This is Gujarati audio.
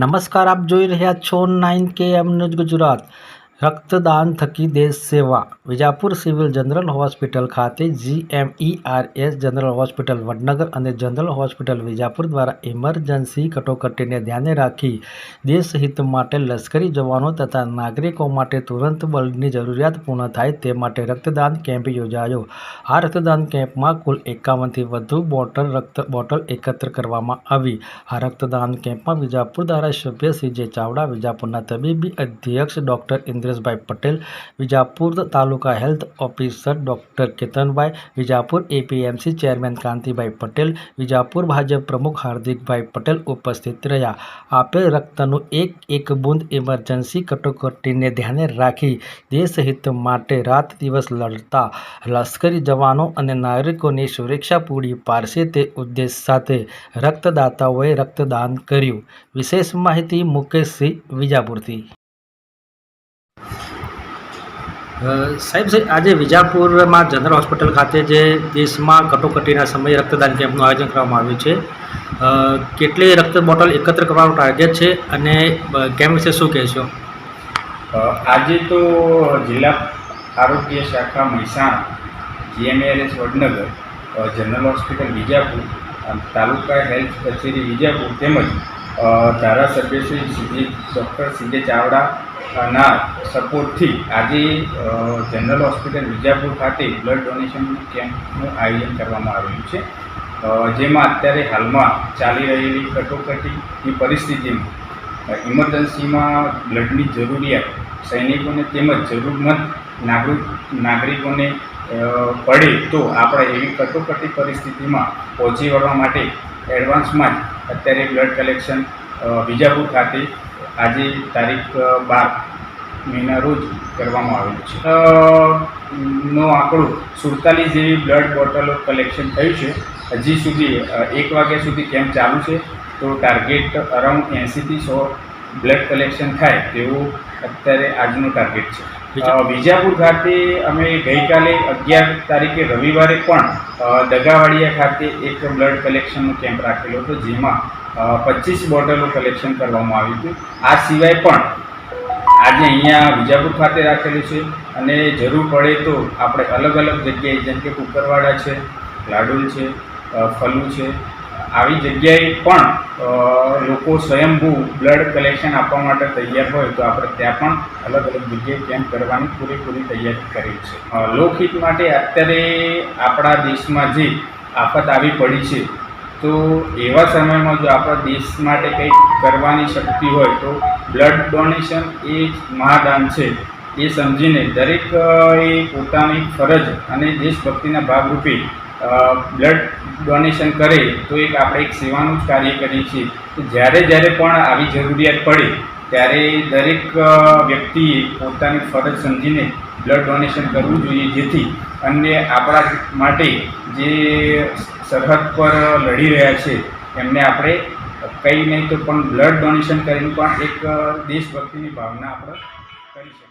નમસ્કાર આપ જોઈ રહ્યા છો નાઇન કે એમ ન્યૂઝ ગુજરાત. રક્તદાન થકી દેશ સેવા. વિજાપુર સિવિલ જનરલ હોસ્પિટલ ખાતે જીએમઈઆરએસ જનરલ હોસ્પિટલ વડનગર અને જનરલ હોસ્પિટલ વિજાપુર દ્વારા ઇમરજન્સી કટોકટીને ધ્યાને રાખી દેશહિત માટે લશ્કરી જવાનો તથા નાગરિકો માટે તુરંત બળની જરૂરિયાત પૂર્ણ થાય તે માટે રક્તદાન કેમ્પ યોજાયો. આ રક્તદાન કેમ્પમાં કુલ એકાવનથી વધુ બોટલ રક્ત, બોટલ એકત્ર કરવામાં આવી. આ રક્તદાન કેમ્પમાં વિજાપુર ધારાસભ્ય સીજે ચાવડા, વિજાપુરના તબીબી અધ્યક્ષ doctor Indreshbhai Patel, Vijapur taluka health officer doctor Ketanbhai, Vijapur APMC chairman Kantibhai Patel, Vijapur Bhajap પ્રમુખ હાર્દિકભાઈ પટેલ ઉપસ્થિત રહ્યા. આપેલ રક્તનું એક એક બુંદ ઇમરજન્સી કટોકટીને ધ્યાને રાખી દેશહિત માટે રાત દિવસ લડતા લશ્કરી જવાનો અને નાગરિકોની સુરક્ષા પૂરી પાડશે તે ઉદ્દેશ સાથે રક્તદાતાઓએ રક્તદાન કર્યું. વિશેષ માહિતી મુકેશસિંહ વિજાપુરથી. સાહેબ સાહેબ આજે વિજાપુરમાં જનરલ હોસ્પિટલ ખાતે જે દેશમાં કટોકટીના સમયે રક્તદાન કેમ્પનું આયોજન કરવામાં આવ્યું છે કેટલી રક્ત બોટલ એકત્ર કરવાનું ટાર્ગેટ છે અને કેમ્પ વિશે શું કહેશો? આજે તો જિલ્લા આરોગ્ય શાખા Mehsana, GMLS Vadnagar general hospital Vijapur taluka health કચેરી વિજાપુર તેમજ ધારાસભ્ય Shri CJ, doctor CJ Chavda ના સપોર્ટથી આજે જનરલ હોસ્પિટલ વિજાપુર ખાતે બ્લડ ડોનેશન કેમ્પનું આયોજન કરવામાં આવ્યું છે. જેમાં અત્યારે હાલમાં ચાલી રહેલી કટોકટીની પરિસ્થિતિમાં ઇમરજન્સીમાં બ્લડની જરૂરિયાત, સૈનિકોને તેમજ જરૂરમંદ નાગરિક, નાગરિકોને પડે તો આપણે એવી કટોકટી પરિસ્થિતિમાં પહોંચી વળવા માટે એડવાન્સમાં જ અત્યારે બ્લડ કલેક્શન વિજાપુર ખાતે આજે તારીખ બાર મહિના રોજ કરવામાં આવેલું છે. નો આંકડો સુડતાલીસ જેવી બ્લડ બોટલો કલેક્શન થયું છે. હજી સુધી એક વાગ્યા સુધી કેમ્પ ચાલુ છે? તો ટાર્ગેટ અરાઉન્ડ એંસીથી સો બ્લડ કલેક્શન થાય તેવું અત્યારે આજનું ટાર્ગેટ છે. વિજાપુર ખાતે અમે ગઈકાલે અગિયાર તારીખે રવિવારે પણ દગાવાડિયા ખાતે એક બ્લડ કલેક્શનનો કેમ્પ રાખેલો હતો, જેમાં પચીસ બોટલો કલેક્શન કરવામાં આવ્યું હતું. આ સિવાય પણ આજે અહીંયા વિજાપુર ખાતે રાખેલું છે અને જરૂર પડે તો આપણે અલગ અલગ જગ્યાએ, જેમ કે કુકરવાડા છે, લાડુલ છે ફલુ છે આવી જગ્યાએ પણ લોકો સ્વયંભૂ બ્લડ કલેક્શન આપવા માટે તૈયાર હોય તો આપણે ત્યાં પણ અલગ અલગ જગ્યાએ કેમ્પ કરવાની પૂરેપૂરી તૈયારી કરી છે. લોકહિત માટે અત્યારે આપણા દેશમાં જે આફત આવી પડી છે, તો એવા સમયમાં જો આપણા દેશ માટે કંઈક કરવાની શક્તિ હોય તો બ્લડ ડોનેશન એ મહાદાન છે. એ સમજીને દરેક એ પોતાની ફરજ અને દેશભક્તિના ભાગરૂપે બ્લડ ડોનેશન કરે તો એક આપણે એક સેવાનું જ કાર્ય કરીએ છીએ. તો જ્યારે જ્યારે પણ આવી જરૂરિયાત પડે, ત્યારે દરેક વ્યક્તિએ પોતાની ફરજ સમજીને બ્લડ ડોનેશન કરવું જોઈએ. જેથી અન્ય આપણા માટે જે સરહદ પર લડી રહ્યા છે, એમને આપણે કંઈ નહીં તો પણ બ્લડ ડોનેશન કરીને પણ એક દેશભક્તિની ભાવના આપણે કરી શકીએ.